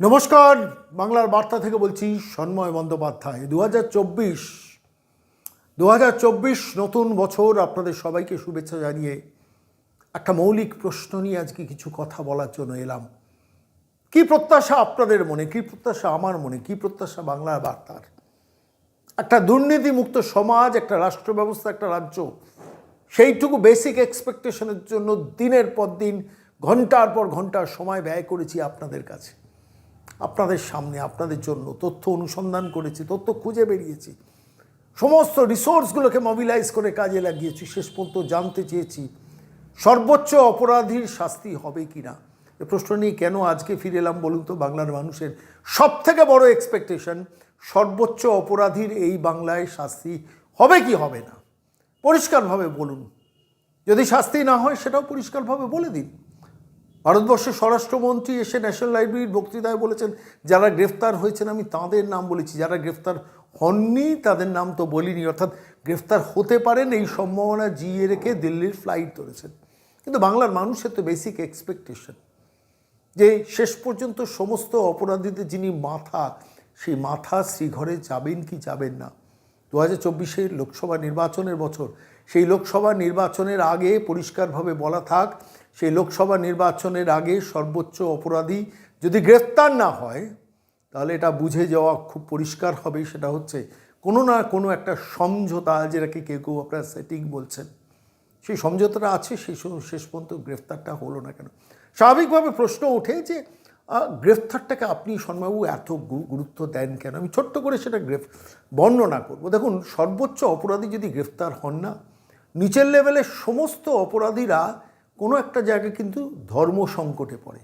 নমস্কার, বাংলার বার্তা থেকে বলছি সন্ময় বন্দ্যোপাধ্যায়। দু হাজার চব্বিশ দু হাজার চব্বিশ নতুন বছর, আপনাদের সবাইকে শুভেচ্ছা জানিয়ে একটা মৌলিক প্রশ্ন নিয়ে আজকে কিছু কথা বলার জন্য এলাম। কি প্রত্যাশা আপনাদের মনে? কি প্রত্যাশা আমার মনে? কি প্রত্যাশা বাংলার বার্তার? একটা দুর্নীতিমুক্ত সমাজ, একটা রাষ্ট্র ব্যবস্থা একটা রাজ্য, সেইটুকু বেসিক এক্সপেকটেশনের জন্য দিনের পর দিন, ঘণ্টার পর ঘণ্টার সময় ব্যয় করেছি আপনাদের কাছে। আপনাদের সামনে, আপনাদের জন্য তথ্য অনুসন্ধান করেছি, তথ্য খুঁজে বেরিয়েছি। সমস্ত রিসোর্সগুলোকে মবিলাইজ করে কাজে লাগিয়েছি, শেষ পর্যন্ত জানতে চেয়েছি, সর্বোচ্চ অপরাধীর শাস্তি হবে কি না এ প্রশ্ন নিয়ে কেন আজকে ফিরে এলাম বলুন তো? বাংলার মানুষের সব থেকে বড় এক্সপেকটেশন সর্বোচ্চ অপরাধীর এই বাংলায় শাস্তি হবে কি হবে না? পরিষ্কারভাবে বলুন। যদি শাস্তি না হয়, সেটাও পরিষ্কারভাবে বলে দিন। ভারতবর্ষের স্বরাষ্ট্রমন্ত্রী এসে ন্যাশনাল লাইব্রেরির বক্তৃতায় বলেছেন, যারা গ্রেফতার হয়েছেন, আমি তাদের নাম বলেছি। যারা গ্রেফতার হননি, তাদের নাম তো বলিনি। অর্থাৎ গ্রেফতার হতে পারেন এই সম্ভাবনা জিয়ে রেখে দিল্লির ফ্লাইট ধরেছেন। কিন্তু বাংলার মানুষের তো বেসিক এক্সপেকটেশন যে শেষ পর্যন্ত সমস্ত অপরাধীদের যিনি মাথা, সেই মাথা শ্রীঘরে যাবেন কি যাবেন না। দু হাজার চব্বিশের লোকসভা নির্বাচনের বছর, সেই লোকসভা নির্বাচনের আগে পরিষ্কারভাবে বলা থাক সেই লোকসভা নির্বাচনের আগে সর্বোচ্চ অপরাধী যদি গ্রেফতার না হয়, তাহলে এটা বুঝে যাওয়া খুব পরিষ্কার হবে। সেটা হচ্ছে কোনো না কোনো একটা সমঝোতা, যেটাকে কেউ কেউ আপনারা সেটিং বলছেন, সেই সমঝোতাটা আছে, সেই শেষ পর্যন্ত গ্রেফতারটা হলো না কেন? স্বাভাবিকভাবে প্রশ্ন ওঠে যে গ্রেফতারটাকে আপনি সন্মাবাবু এত গুরুত্ব দেন কেন? আমি ছোট্ট করে সেটা গ্রেফ, বর্ণনা করব। দেখুন, সর্বোচ্চ অপরাধী যদি গ্রেফতার হন না, নিচের লেভেলের সমস্ত অপরাধীরা কোনো একটা জায়গায় কিন্তু ধর্ম সংকটে পড়ে।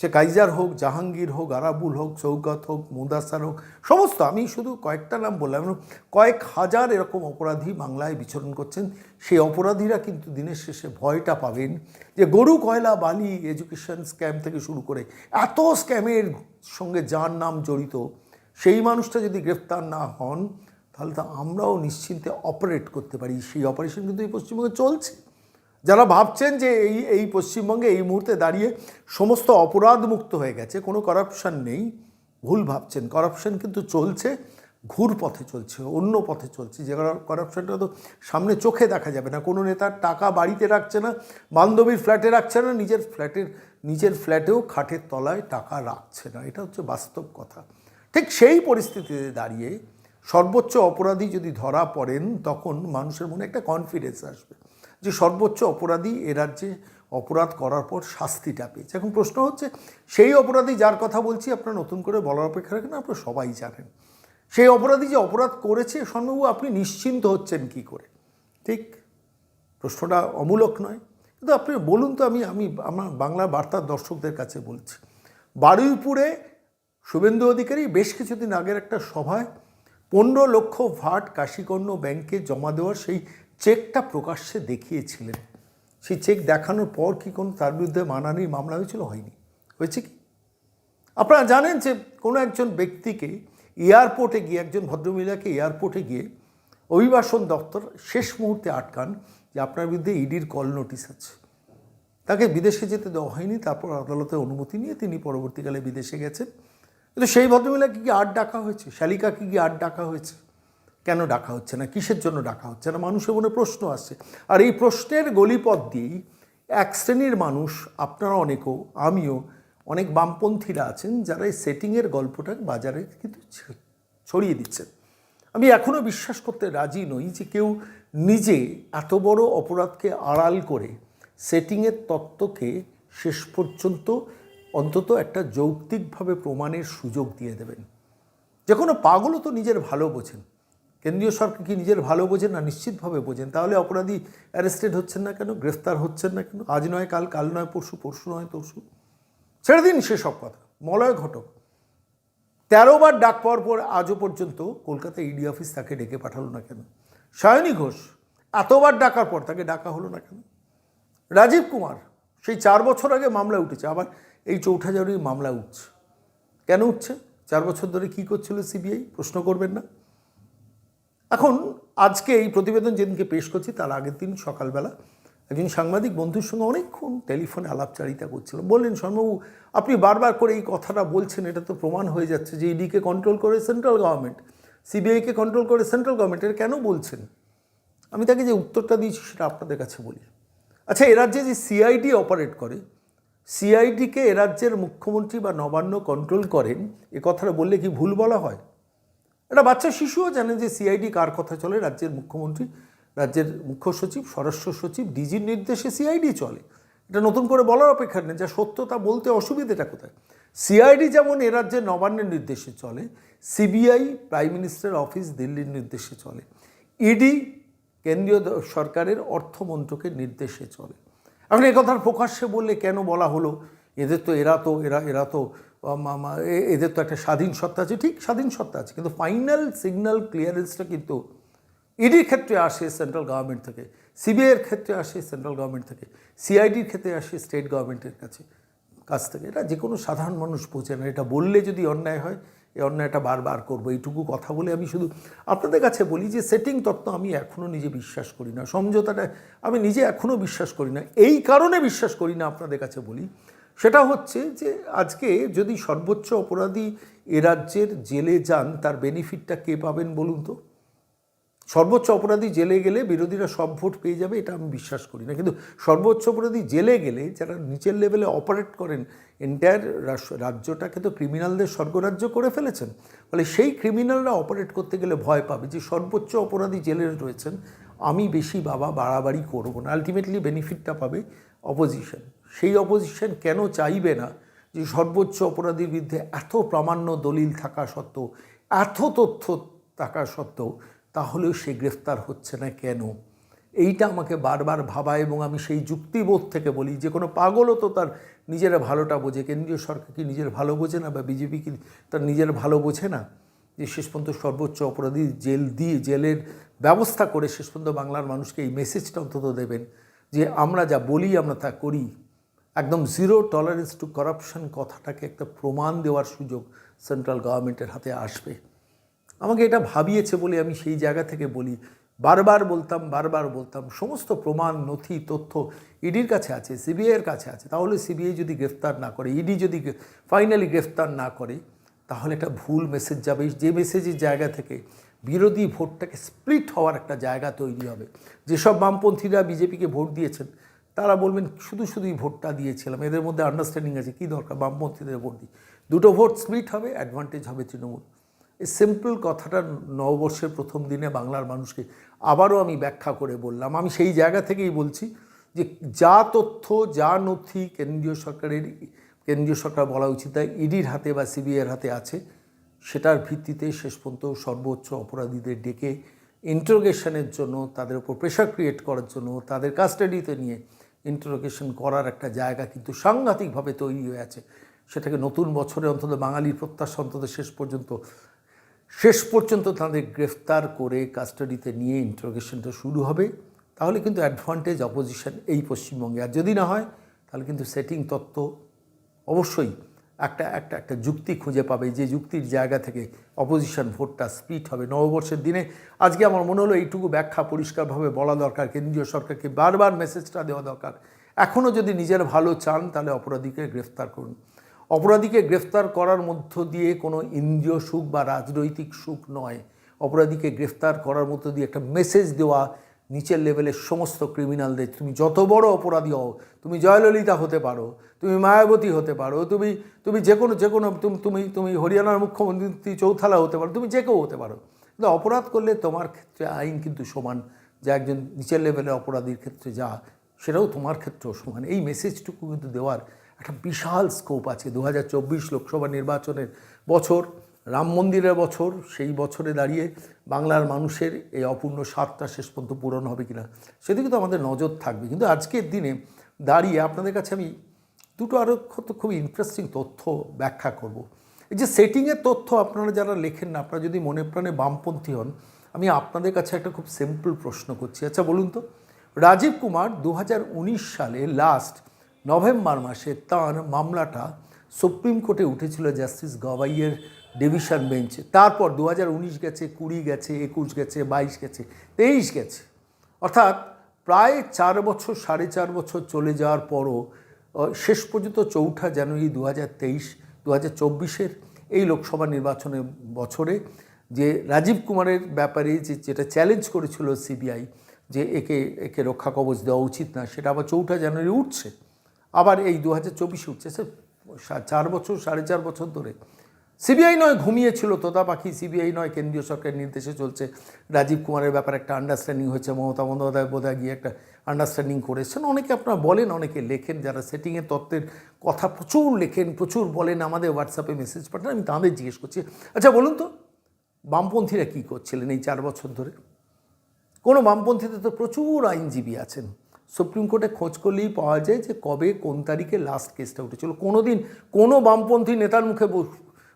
সে কাইজার হোক, জাহাঙ্গীর হোক, আরাবুল হোক, চৌকত হোক, মুদাসার হোক, সমস্ত আমি শুধু কয়েকটা নাম বললাম কয়েক হাজার এরকম অপরাধী বাংলায় বিচরণ করছেন, সেই অপরাধীরা কিন্তু দিনের শেষে ভয়টা পাবেন যে গরু, কয়লা, বালি এডুকেশন স্ক্যাম থেকে শুরু করে এত স্ক্যামের সঙ্গে যার নাম জড়িত, সেই মানুষটা যদি গ্রেফতার না হন, তাহলে তো আমরাও নিশ্চিন্তে অপারেট করতে পারি। সেই অপারেশন কিন্তু এই পশ্চিমবঙ্গে চলছে। যারা ভাবছেন যে এই এই পশ্চিমবঙ্গে এই মুহূর্তে দাঁড়িয়ে সমস্ত অপরাধ মুক্ত হয়ে গেছে, কোনো করাপশন নেই, ভুল ভাবছেন। করাপশন কিন্তু চলছে, ঘুর পথে চলছে, অন্য পথে চলছে। যে করাপশনটা তো সামনে চোখে দেখা যাবে না। কোনো নেতার টাকা বাড়িতে রাখছে না, বান্ধবীর ফ্ল্যাটে রাখছে না, নিজের ফ্ল্যাটের নিজের ফ্ল্যাটেও খাটের তলায় টাকা রাখছে না। এটা হচ্ছে বাস্তব কথা। ঠিক সেই পরিস্থিতিতে দাঁড়িয়ে সর্বোচ্চ অপরাধী যদি ধরা পড়েন, তখন মানুষের মনে একটা কনফিডেন্স আসবে। যে সর্বোচ্চ অপরাধী এ রাজ্যে অপরাধ করার পর শাস্তিটা পেয়েছে। এখন প্রশ্ন হচ্ছে, সেই অপরাধী যার কথা বলছি আপনার নতুন করে বলার অপেক্ষা রাখেন, আপনারা সবাই জানেন। সেই অপরাধী যে অপরাধ করেছে সন্দেহ আপনি নিশ্চিন্ত হচ্ছেন কি করে? ঠিক? প্রশ্নটা অমূলক নয়। কিন্তু আপনি বলুন তো, আমি আমি, আমার বাংলা বার্তার দর্শকদের কাছে বলছি, বারুইপুরে শুভেন্দু অধিকারী বেশ কিছুদিন আগের একটা সভায় পনেরো লক্ষ ভাট কাশিকর্ণ ব্যাংকে জমা দেওয়ার সেই চেকটা প্রকাশ্যে দেখিয়েছিলেন। সেই চেক দেখানোর পর কি কোনো তার বিরুদ্ধে মানানির মামলা হয়েছিল? হয়নি। হয়েছে কি? আপনারা জানেন যে কোনো একজন ব্যক্তিকে এয়ারপোর্টে গিয়ে, একজন ভদ্রমহিলাকে এয়ারপোর্টে গিয়ে অভিবাসন দপ্তর শেষ মুহূর্তে আটকান যে আপনার বিরুদ্ধে ইডির কল নোটিশ আছে। তাকে বিদেশে যেতে দেওয়া হয়নি, তারপর আদালতের অনুমতি নিয়ে তিনি পরবর্তীকালে বিদেশে গেছেন। কিন্তু সেই ভদ্রমহিলাকে কি আট ডাকা হয়েছে? শালিকাকে কি আট ডাকা হয়েছে? কেন ডাকা হচ্ছে না? কিসের জন্য ডাকা হচ্ছে না? মানুষের মনে প্রশ্ন আসছে আর এই প্রশ্নের গলিপথ দিয়েই এক শ্রেণির মানুষ, আপনারা অনেকেও, আমিও, অনেক বামপন্থীরা আছেন যারা এই সেটিংয়ের গল্পটা বাজারে কিন্তু ছড়িয়ে দিচ্ছেন। আমি এখনও বিশ্বাস করতে রাজি নই যে কেউ নিজে এত বড় অপরাধকে আড়াল করে সেটিংয়ের তত্ত্বকে শেষ পর্যন্ত অন্তত একটা যৌক্তিকভাবে প্রমাণের সুযোগ দিয়ে দেবেন। যে কোনো পাগলও তো নিজের ভালো বোঝেন। কেন্দ্রীয় সরকার কি নিজের ভালো বোঝেন না, নিশ্চিতভাবে বোঝেন? তাহলে অপরাধী অ্যারেস্টেড হচ্ছেন না কেন? গ্রেফতার হচ্ছেন না কেন? আজ নয়, কাল কাল নয়, পরশু পরশু নয়, তরশু। ছেড়ে দিন সেসব কথা। মলয় ঘটক। তেরোবার ডাক পাওয়ার পর আজও পর্যন্ত কলকাতা ইডি অফিস তাকে ডেকে পাঠালো না কেন? সায়নী ঘোষ, এতবার ডাকার পর তাকে ডাকা হলো না কেন? রাজীব কুমার, সেই চার বছর আগে মামলা উঠেছে, আবার এই চৌঠা জানুয়ারি মামলা উঠছে। কেন উঠছে? চার বছর ধরে কী করছিল সিবিআই প্রশ্ন করবেন না? এখন আজকে এই প্রতিবেদন যেদিনকে পেশ করছি, তার আগের দিন সকালবেলা একজন সাংবাদিক বন্ধুর সঙ্গে অনেকক্ষণ টেলিফোনে আলাপচারিতা করছিলাম বললেন, শর্মাবু, আপনি বারবার করে এই কথাটা বলছেন, এটা তো প্রমাণ হয়ে যাচ্ছে যে ইডিকে কন্ট্রোল করে সেন্ট্রাল গভর্নমেন্ট সিবিআইকে কন্ট্রোল করে সেন্ট্রাল গভর্নমেন্ট এটা কেন বলছেন? আমি তাকে যে উত্তরটা দিয়েছি, সেটা আপনাদের কাছে বলি। আচ্ছা এ রাজ্যে যে সিআইডি অপারেট করে সিআইডিকে এ রাজ্যের মুখ্যমন্ত্রী বা নবান্ন কন্ট্রোল করেন, এ কথাটা বললে কি ভুল বলা হয়? একটা বাচ্চা শিশুও জানে যে সিআইডি কার কথা চলে, রাজ্যের মুখ্যমন্ত্রী, রাজ্যের মুখ্য সচিব, স্বরাষ্ট্র সচিব, ডিজির নির্দেশে সিআইডি চলে। এটা নতুন করে বলার অপেক্ষা নেই, যা সত্য তা বলতে অসুবিধাটা কোথায়? সিআইডি যেমন এ রাজ্যের নবান্নের নির্দেশে চলে সিবিআই প্রাইম মিনিস্টার অফিস দিল্লির নির্দেশে চলে ইডি কেন্দ্রীয় সরকারের অর্থমন্ত্রকের নির্দেশে চলে। এখন এ কথার প্রকাশ্যে বললে কেন বলা হলো? এদের তো, এরা তো, এরা এরা তো এদের তো একটা স্বাধীন সত্তা আছে, ঠিক স্বাধীন সত্তা আছে, কিন্তু ফাইনাল সিগন্যাল ক্লিয়ারেন্সটা কিন্তু ইডির ক্ষেত্রে আসে সেন্ট্রাল গভর্নমেন্ট থেকে সিবিআইয়ের ক্ষেত্রে আসে সেন্ট্রাল গভর্নমেন্ট থেকে সিআইডির ক্ষেত্রে আসে স্টেট গভর্নমেন্টের কাছে, কাছ থেকে। এটা যে কোনো সাধারণ মানুষ বোঝে না, এটা বললে যদি অন্যায় হয়, এই অন্যায়টা বারবার করব, এইটুকু কথা বলে আমি শুধু আপনাদের কাছে বলি যে সেটিং তত্ত্ব আমি এখনও নিজে বিশ্বাস করি না, সমঝোতাটা আমি নিজে এখনও বিশ্বাস করি না, এই কারণে বিশ্বাস করি না, আপনাদের কাছে বলি সেটা হচ্ছে যে আজকে যদি সর্বোচ্চ অপরাধী এ রাজ্যের জেলে যান, তার বেনিফিটটা কে পাবেন বলুন তো? সর্বোচ্চ অপরাধী জেলে গেলে বিরোধীরা সব ভোট পেয়ে যাবে, এটা আমি বিশ্বাস করি না। কিন্তু সর্বোচ্চ অপরাধী জেলে গেলে যারা নিচের লেভেলে অপারেট করেন এন্টায়ার রাজ্যটাকে তো ক্রিমিনালদের স্বর্গরাজ্য করে ফেলেছেন। ফলে সেই ক্রিমিনালরা অপারেট করতে গেলে ভয় পাবে যে সর্বোচ্চ অপরাধী জেলে রয়েছেন, আমি বেশি বাবা বাড়াবাড়ি করব না। আলটিমেটলি বেনিফিটটা পাবে অপোজিশন সেই অপোজিশন কেন চাইবে না যে সর্বোচ্চ অপরাধীর বিরুদ্ধে এত প্রামাণ্য দলিল থাকা সত্ত্বেও, এত তথ্য থাকা সত্ত্বেও তাহলেও সে গ্রেফতার হচ্ছে না কেন? এইটা আমাকে বারবার ভাবায় এবং আমি সেই যুক্তিবোধ থেকে বলি, যে কোনো পাগলও তো তার নিজের ভালোটা বোঝে। কেন্দ্রীয় সরকার কি নিজের ভালো বোঝে না বা বিজেপি কি তার নিজের ভালো বোঝে না? যে শেষ পর্যন্ত সর্বোচ্চ অপরাধী জেল দিয়ে জেলের ব্যবস্থা করে শেষ পর্যন্ত বাংলার মানুষকে এই মেসেজটা অন্তত দেবেন, যে আমরা যা বলি আমরা তা করি। একদম জিরো টলারেন্স টু করাপশন কথাটাকে একটা প্রমাণ দেওয়ার সুযোগ সেন্ট্রাল গভর্নমেন্টের হাতে আসবে। আমাকে এটা ভাবিয়েছে বলে আমি সেই জায়গা থেকে বলি। বারবার বলতাম বারবার বলতাম, সমস্ত প্রমাণ, নথি, তথ্য ইডির কাছে আছে সিবিআইয়ের কাছে আছে। তাহলে সিবিআই যদি গ্রেফতার না করে ইডি যদি ফাইনালি গ্রেফতার না করে, তাহলে একটা ভুল মেসেজ যাবে। যে মেসেজের জায়গা থেকে বিরোধী ভোটটাকে স্প্লিট হওয়ার একটা জায়গা তৈরি হবে। যেসব বামপন্থীরা বিজেপিকে ভোট দিয়েছেন তারা বলবেন, শুধু শুধুই ভোটটা দিয়েছিলাম। এদের মধ্যে আন্ডারস্ট্যান্ডিং আছে। কী দরকার? বামপন্থীদের ভোট দিই। দুটো ভোট স্প্লিট হবে অ্যাডভান্টেজ হবে তৃণমূল। এই সিম্পল কথাটা নববর্ষের প্রথম দিনে বাংলার মানুষকে আবারও আমি ব্যাখ্যা করে বললাম। আমি সেই জায়গা থেকেই বলছি যে, যা তথ্য, যা নথি কেন্দ্রীয় সরকারের, কেন্দ্রীয় সরকার বলা উচিত তাই ইডির হাতে বা সিবিআইয়ের হাতে আছে। সেটার ভিত্তিতে শেষ পর্যন্ত সর্বোচ্চ অপরাধীদের ডেকে ইন্টারোগেশনের জন্য, তাদের উপর প্রেশার ক্রিয়েট করার জন্য, তাদের কাস্টাডিতে নিয়ে ইন্টারোগেশন করার একটা জায়গা কিন্তু সাংঘাতিকভাবে তৈরি হয়ে আছে। সেটাকে নতুন বছরে অন্তত বাঙালির প্রত্যাশা অন্তত শেষ পর্যন্ত শেষ পর্যন্ত তাদের গ্রেফতার করে কাস্টাডিতে নিয়ে ইন্টারোগেশনটা শুরু হবে। তাহলে কিন্তু অ্যাডভান্টেজ অপোজিশন এই পশ্চিমবঙ্গে। আর যদি না হয়, তাহলে কিন্তু সেটিং তত্ত্ব অবশ্যই একটা একটা একটা যুক্তি খুঁজে পাবে। যে যুক্তির জায়গা থেকে অপোজিশন ভোটটা স্পিড হবে নববর্ষের দিনে। আজকে আমার মনে হলো এইটুকু ব্যাখ্যা পরিষ্কারভাবে বলা দরকার। কেন্দ্রীয় সরকারকে বারবার মেসেজটা দেওয়া দরকার। এখনও যদি নিজের ভালো চান, তাহলে অপরাধীকে গ্রেফতার করুন। অপরাধীকে গ্রেফতার করার মধ্য দিয়ে কোনো ইন্দ্রিয় সুখ বা রাজনৈতিক সুখ নয়। অপরাধীকে গ্রেফতার করার মধ্য দিয়ে একটা মেসেজ দেওয়া নিচের লেভেলের সমস্ত ক্রিমিনালদের তুমি যত বড় অপরাধী হও, তুমি জয়ললিতা হতে পারো, তুমি মায়াবতী হতে পারো, তুমি তুমি যে কোনো যে কোনো, তুমি তুমি তুমি হরিয়ানার মুখ্যমন্ত্রী চৌথালা হতে পারো, তুমি যে কেউ হতে পারো। কিন্তু অপরাধ করলে তোমার ক্ষেত্রে আইন কিন্তু সমান, যা একজন নিচের লেভেলের অপরাধীর ক্ষেত্রে যা, সেটাও তোমার ক্ষেত্রেও সমান। এই মেসেজটুকু কিন্তু দেওয়ার একটা বিশাল স্কোপ আছে। দু হাজার চব্বিশ লোকসভা নির্বাচনের বছর রাম মন্দিরের বছর, সেই বছরে দাঁড়িয়ে বাংলার মানুষের এই অপূর্ণ স্বাদটা শেষ পর্যন্ত পূরণ হবে কিনা, সেদিকে তো আমাদের নজর থাকবে কিন্তু আজকের দিনে দাঁড়িয়ে আপনাদের কাছে আমি দুটো আরও খুব ইন্টারেস্টিং তথ্য ব্যাখ্যা করব। এই যে সেটিংয়ের তথ্য আপনারা যারা লেখেন না, আপনারা যদি মনে প্রাণে বামপন্থী হন, আমি আপনাদের কাছে একটা খুব সিম্পল প্রশ্ন করছি আচ্ছা বলুন তো, রাজীব কুমার দু হাজার উনিশ সালে লাস্ট নভেম্বর মাসে তার মামলাটা সুপ্রিম কোর্টে উঠেছিল জাস্টিস গবাইয়ের ডিভিশন বেঞ্চে। তারপর দু হাজার উনিশ গেছে, কুড়ি গেছে, একুশ গেছে, বাইশ গেছে, তেইশ গেছে। অর্থাৎ প্রায় চার বছর, সাড়ে চার বছর চলে যাওয়ার পরও শেষ পর্যন্ত চৌঠা জানুয়ারি দু হাজার তেইশ দু হাজার চব্বিশের এই লোকসভা নির্বাচনের বছরে যে রাজীব কুমারের ব্যাপারে যে, যেটা চ্যালেঞ্জ করেছিল সিবিআই যে একে একে রক্ষা কবচ দেওয়া উচিত না, সেটা আবার চৌঠা জানুয়ারি উঠছে। আবার এই দু হাজার চব্বিশে উঠছে। সে, চার বছর, সাড়ে চার বছর ধরে সিবিআই নয় ঘুমিয়েছিল, তোতা পাখি, সিবিআই নয়, কেন্দ্রীয় সরকারের নির্দেশে চলছে। রাজীব কুমারের ব্যাপারে একটা আন্ডারস্ট্যান্ডিং হয়েছে, মমতা বন্দ্যোপাধ্যায় বোধহয় গিয়ে একটা আন্ডারস্ট্যান্ডিং করেছেন। অনেকে আপনারা বলেন, অনেকে লেখেন, যারা সেটিংয়ের তত্ত্বের কথা প্রচুর লেখেন, প্রচুর বলেন, আমাদের হোয়াটসঅ্যাপে মেসেজ পাঠান, আমি তাদের জিজ্ঞেস করছি আচ্ছা বলুন তো, বামপন্থীরা কী করছিলেন এই চার বছর ধরে? কোনো বামপন্থীতে তো প্রচুর আইনজীবী আছেন। সুপ্রিম কোর্টে খোঁজ করলেই পাওয়া যায় যে কবে কোন তারিখে লাস্ট কেসটা উঠেছিল। কোনো দিন কোনো বামপন্থী নেতার মুখে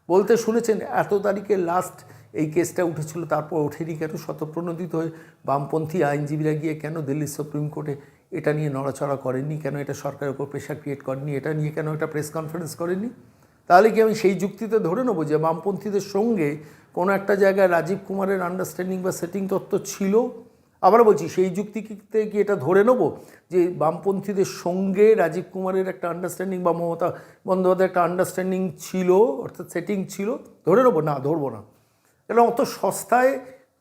বলতে শুনেছেন, এত তারিখে লাস্ট এই কেসটা উঠেছিল, তারপর ওঠেনি কেন? শতপ্রণোদিত হয়ে বামপন্থী আইনজীবীরা গিয়ে কেন দিল্লির সুপ্রিম কোর্টে এটা নিয়ে নড়াচড়া করেননি? কেন এটা সরকারের উপর প্রেশার ক্রিয়েট করেননি? এটা নিয়ে কেন এটা প্রেস কনফারেন্স করেনি তাহলে কি আমি সেই যুক্তিতে ধরে নেব যে বামপন্থীদের সঙ্গে কোনো একটা জায়গায় রাজীব কুমারের আন্ডারস্ট্যান্ডিং বা সেটিং তত্ত্ব ছিল? আবার বলছি, সেই যুক্তিতে কি এটা ধরে নেব? যে বামপন্থীদের সঙ্গে রাজীব কুমারের একটা আন্ডারস্ট্যান্ডিং বা মমতা বন্দ্যোপাধ্যায়ের একটা আন্ডারস্ট্যান্ডিং ছিল, অর্থাৎ সেটিং ছিল, ধরে নেব? না, ধরবো না। এটা অত সস্তায়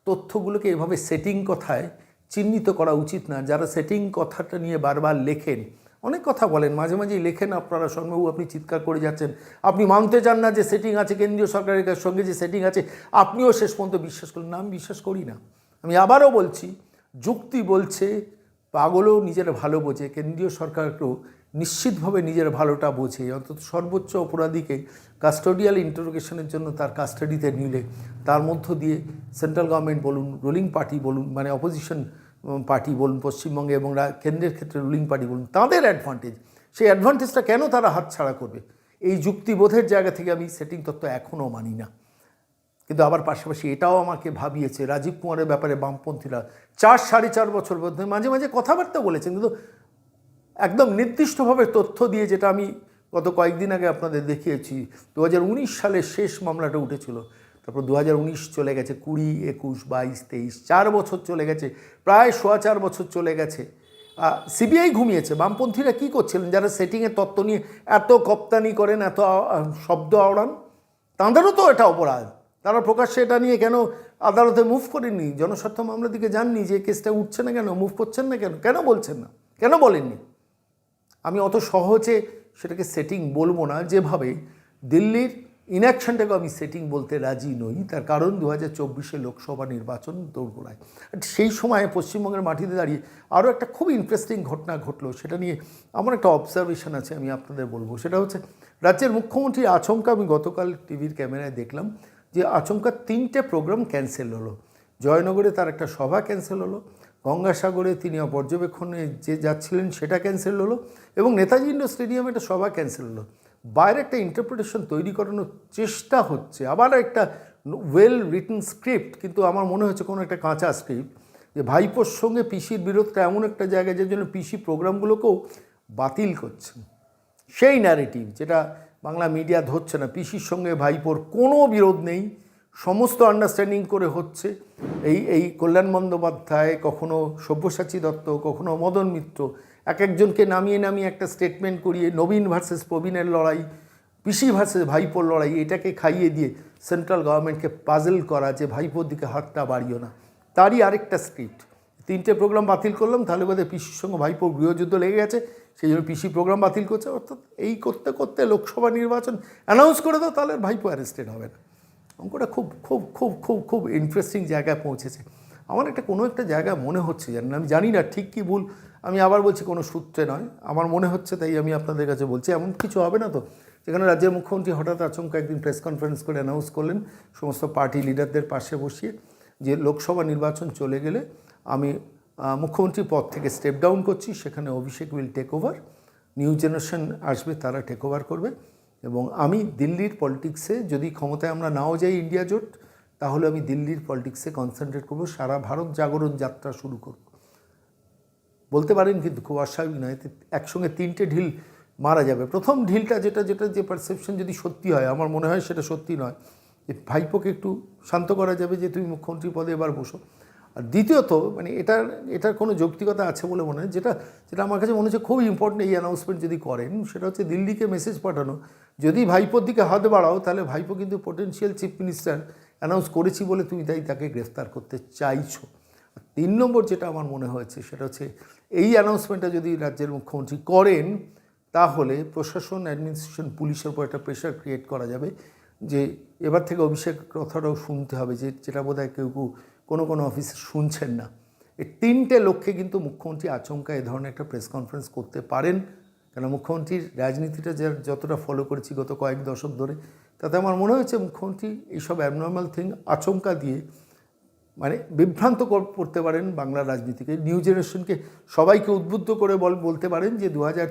তথ্যগুলোকে এভাবে সেটিং কথায় চিহ্নিত করা উচিত না। যারা সেটিং কথাটা নিয়ে বারবার লেখেন, অনেক কথা বলেন, মাঝে মাঝেই লেখেন আপনারা সঙ্গেও আপনি চিৎকার করে যাচ্ছেন। আপনি মানতে চান না যে সেটিং আছে, কেন্দ্রীয় সরকারের সঙ্গে যে সেটিং আছে, আপনিও শেষ পর্যন্ত বিশ্বাস করেন। না, আমি বিশ্বাস করি না। আমি আবারও বলছি যুক্তি বলছে, পাগলও নিজের ভালো বোঝে, কেন্দ্রীয় সরকারকেও নিশ্চিতভাবে নিজের ভালোটা বোঝে। অন্তত সর্বোচ্চ অপরাধীকে কাস্টোডিয়াল ইন্টারোগেশনের জন্য তার কাস্টাডিতে নিলে, তার মধ্য দিয়ে সেন্ট্রাল গভর্নমেন্ট বলুন রুলিং পার্টি বলুন মানে অপোজিশন পার্টি বলুন, পশ্চিমবঙ্গে এবং কেন্দ্রের ক্ষেত্রে রুলিং পার্টি বলুন, তাদের অ্যাডভান্টেজ সেই অ্যাডভান্টেজটা কেন তারা হাতছাড়া করবে? এই যুক্তিবোধের জায়গা থেকে আমি সেটিং তত্ত্ব এখনও মানি না। কিন্তু আবার পাশাপাশি এটাও আমাকে ভাবিয়েছে রাজীব কুমারের ব্যাপারে বামপন্থীরা। চার, সাড়ে চার বছর মধ্যে মাঝে মাঝে কথাবার্তা বলেছেন, কিন্তু একদম নির্দিষ্টভাবে তথ্য দিয়ে যেটা আমি গত কয়েকদিন আগে আপনাদের দেখিয়েছি দু উনিশ সালের শেষ মামলাটা উঠেছিল। তারপর দু হাজার উনিশ চলে গেছে, কুড়ি, একুশ, বাইশ, তেইশ, চার বছর চলে গেছে, প্রায় সোয়া চার বছর চলে গেছে। সিবিআই ঘুমিয়েছে, বামপন্থীরা কী করছিলেন? যারা সেটিংয়ের তত্ত্ব নিয়ে এত কপ্তানি করেন, এত শব্দ আওড়ান, তাঁদেরও তো এটা অপরাধ। তারা প্রকাশ্যে এটা নিয়ে কেন আদালতে মুভ করেননি? জনস্বার্থ মামলার দিকে যাননি যে কেসটা উঠছে না কেন? মুভ করছেন না কেন? কেন বলছেন না? কেন বলেননি? আমি অত সহজে সেটাকে সেটিং বলব না। যেভাবে দিল্লির ইনঅ্যাকশনটাকে আমি সেটিং বলতে রাজি নই। তার কারণ দু হাজার চব্বিশে লোকসভা নির্বাচন দৌড়গোড়ায় সেই সময় পশ্চিমবঙ্গের মাটিতে দাঁড়িয়ে আরও একটা খুব ইন্টারেস্টিং ঘটনা ঘটলো। সেটা নিয়ে আমার একটা অবজারভেশন আছে, আমি আপনাদের বলব। সেটা হচ্ছে, রাজ্যের মুখ্যমন্ত্রী আচমকা আমি গতকাল টিভির ক্যামেরায় দেখলাম। যে আচমকা তিনটে প্রোগ্রাম ক্যান্সেল হলো। জয়নগরে তার একটা সভা ক্যান্সেল হলো, গঙ্গাসাগরে তিনি পর্যবেক্ষণে যে যাচ্ছিলেন সেটা ক্যান্সেল হলো এবং নেতাজি ইন্ডোর স্টেডিয়ামে একটা সভা ক্যান্সেল হলো। বাইরে একটা ইন্টারপ্রিটেশন তৈরি করানোর চেষ্টা হচ্ছে। আবার একটা ওয়েল রিটেন স্ক্রিপ্ট কিন্তু আমার মনে হচ্ছে কোনো একটা কাঁচা স্ক্রিপ্ট যে ভাইপোর সঙ্গে পিসির বিরোধটা এমন একটা জায়গায় যে জন্য পিসি প্রোগ্রামগুলোকেও বাতিল করছেন সেই ন্যারেটিভ যেটা বাংলা মিডিয়া ধরছে না। পিসির সঙ্গে ভাইপোর কোনো বিরোধ নেই। সমস্ত আন্ডারস্ট্যান্ডিং করে হচ্ছে। এই এই কল্যাণ বন্দ্যোপাধ্যায়, কখনো সব্যসাচী দত্ত, কখনো মদন মিত্র, এক একজনকে নামিয়ে নামিয়ে একটা স্টেটমেন্ট করিয়ে, নবীন ভার্সেস প্রবীণের লড়াই, পিসি ভার্সেস ভাইপোর লড়াই, এটাকে খাইয়ে দিয়ে সেন্ট্রাল গভর্নমেন্টকে পাজেল করা যে ভাইপোর দিকে হাতটা বাড়িও না। তারই আরেকটা স্ক্রিপ্ট তিনটে প্রোগ্রাম বাতিল করলাম, তাহলে বোধহয় পিসির সঙ্গে ভাইপোর গৃহযুদ্ধ লেগে গেছে। সেই জন্য পিসি প্রোগ্রাম বাতিল করছে। অর্থাৎ এই করতে করতে লোকসভা নির্বাচন অ্যানাউন্স করে দাও, তাহলে ভাইপো অ্যারেস্টেড হবে না। অঙ্কটা খুব খুব খুব খুব খুব ইন্টারেস্টিং জায়গায় পৌঁছেছে। আমার একটা, কোনো একটা জায়গায় মনে হচ্ছে জানেন আমি জানি না ঠিক কি ভুল, আমি আবার বলছি কোনো সূত্রে নয়। আমার মনে হচ্ছে তাই আমি আপনাদের কাছে বলছি, এমন কিছু হবে না তো। যেখানে রাজ্যের মুখ্যমন্ত্রী হঠাৎ আচমকা একদিন প্রেস কনফারেন্স করে অ্যানাউন্স করলেন, সমস্ত পার্টি লিডারদের পাশে বসিয়ে, যে লোকসভা নির্বাচন চলে গেলে আমি মুখ্যমন্ত্রী পদ থেকে স্টেপ ডাউন করছি, সেখানে Abhishek will take over new generation আসবে, তারা টেক ওভার করবে। এবং আমি দিল্লির পলিটিক্সে যদি ক্ষমতায় আমরা নাও যাই ইন্ডিয়া জোট, তাহলে আমি দিল্লির পলিটিক্সে কনসেন্ট্রেট করব, সারা ভারত জাগরণ যাত্রা শুরু করব। বলতে পারেন কিন্তু খুব অস্বাভাবিক নয় একসঙ্গে তিনটে ঢিল মারা যাবে। প্রথম ঢিলটা যেটা যেটা যে পারসেপশন যদি সত্যি হয়, আমার মনে হয় সেটা সত্যি নয়। যে ভাইপোকে একটু শান্ত করা যাবে যে, তুমি মুখ্যমন্ত্রী পদে এবার বসো। আর দ্বিতীয়ত মানে এটার এটার কোনো যৌক্তিকতা আছে বলে মনে হয় যেটা যেটা আমার কাছে মনে হচ্ছে খুব ইম্পর্টেন্ট এই অ্যানাউন্সমেন্ট যদি করেন, সেটা হচ্ছে দিল্লিকে মেসেজ পাঠানো। যদি ভাইপোর দিকে হাত বাড়াও, তাহলে ভাইপো কিন্তু পোটেনশিয়াল চিফ মিনিস্টার অ্যানাউন্স করেছি বলে তুমি তাই তাকে গ্রেফতার করতে চাইছো। তিন নম্বর যেটা আমার মনে হয়েছে, সেটা হচ্ছে এই অ্যানাউন্সমেন্টটা যদি রাজ্যের মুখ্যমন্ত্রী করেন, তাহলে প্রশাসন অ্যাডমিনিস্ট্রেশন পুলিশের উপর একটা প্রেশার ক্রিয়েট করা যাবে। যে এবার থেকে অভিষেক কথাটাও শুনতে হবে যে যেটা বোধ হয় কেউ কেউ কোনো কোনো অফিসে শুনছেন না। এই তিনটে লক্ষ্যে কিন্তু মুখ্যমন্ত্রী আচমকা এ ধরনের একটা প্রেস কনফারেন্স করতে পারেন। কেন মুখ্যমন্ত্রীর রাজনীতিটা যে যতটা ফলো করেছি গত কয়েক দশক ধরে, তাতে আমার মনে হয়েছে মুখ্যমন্ত্রী এইসব অ্যাবনর্মাল থিং আচমকা দিয়ে মানে বিভ্রান্ত কর- করতে পারেন বাংলার রাজনীতিকে। নিউ জেনারেশনকে সবাইকে উদ্বুদ্ধ করে বল, বলতে পারেন যে দু হাজার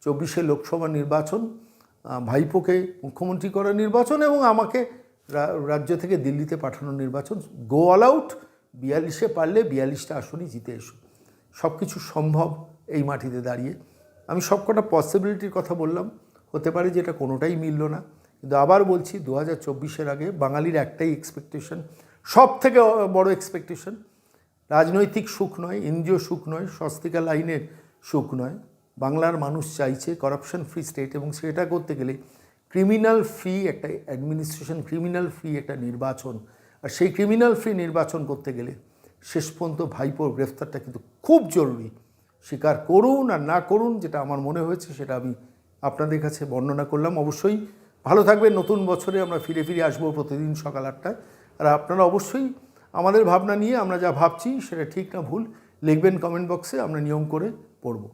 চব্বিশে লোকসভা নির্বাচন ভাইপোকে মুখ্যমন্ত্রী করার নির্বাচন এবং আমাকে রাজ্য থেকে দিল্লিতে পাঠানোর নির্বাচন। গো অল আউট বিয়াল্লিশে পারলে বিয়াল্লিশটা আসনই জিতে এসো। সব কিছু সম্ভব এই মাটিতে দাঁড়িয়ে। আমি সবকটা পসিবিলিটির কথা বললাম। হতে পারে যে এটা কোনোটাই মিলল না। কিন্তু আবার বলছি দু হাজার চব্বিশের আগে বাঙালির একটাই এক্সপেকটেশন সব থেকে বড় এক্সপেকটেশন রাজনৈতিক সুখ নয়, এনজিও সুখ নয়, স্বস্তিকা লাইনের সুখ নয়। বাংলার মানুষ চাইছে করাপশন ফ্রি স্টেট এবং সেটা করতে গেলে ক্রিমিনাল ফ্রি একটা অ্যাডমিনিস্ট্রেশন ক্রিমিনাল ফ্রি একটা নির্বাচন। আর সেই ক্রিমিনাল ফ্রি নির্বাচন করতে গেলে শেষ পর্যন্ত ভাইপোর গ্রেফতারটা কিন্তু খুব জরুরি। স্বীকার করুন আর না করুন যেটা আমার মনে হয়েছে সেটা আমি আপনাদের কাছে বর্ণনা করলাম। অবশ্যই ভালো থাকবেন। নতুন বছরে আমরা ফিরে ফিরে আসব প্রতিদিন সকাল আটটায়। আর আপনারা অবশ্যই আমাদের ভাবনা নিয়ে আমরা যা ভাবছি সেটা ঠিক না ভুল লিখবেন কমেন্ট বক্সে আমরা নিয়ম করে পড়ব।